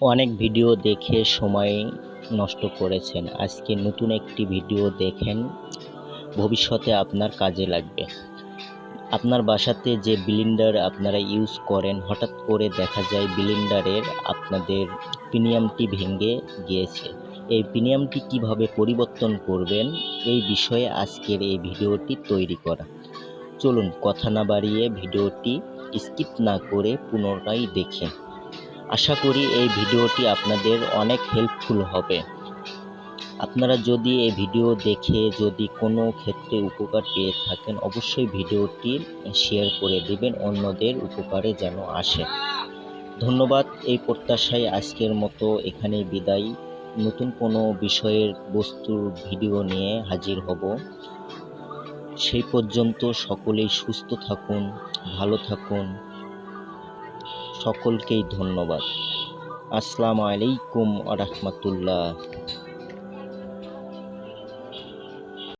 অনেক ভিডিও দেখে সময় নষ্ট করেছেন। আজকে নতুন একটি ভিডিও দেখেন, ভবিষ্যতে আপনার কাজে লাগবে। আপনার বাসাতে যে বিলিন্ডার আপনারা ইউজ করেন, হঠাৎ করে দেখা যায় বিলিন্ডারের আপনাদের প্রিমিয়ামটি ভেঙে গিয়েছে। এই প্রিমিয়ামটি কীভাবে পরিবর্তন করবেন, এই বিষয়ে আজকের এই ভিডিওটি তৈরি করা। চলুন, কথা না বাড়িয়ে ভিডিওটি স্কিপ না করে পুনরায় দেখেন। আশা করি এই ভিডিওটি আপনাদের অনেক হেল্পফুল হবে। আপনারা যদি এই ভিডিও দেখে যদি কোনো ক্ষেত্রে উপকার পেয়ে থাকেন, অবশ্যই ভিডিওটি শেয়ার করে দেবেন, অন্যদের উপকারে যেন আসে। ধন্যবাদ, এই প্রত্যাশায় আজকের মতো এখানেই বিদায়। নতুন কোনো বিষয়ের বস্তুর ভিডিও নিয়ে হাজির হব। সেই পর্যন্ত সকলেই সুস্থ থাকুন, ভালো থাকুন। সকলকেই ধন্যবাদ। আসসালামু আলাইকুম আ রহমতুল্লাহ।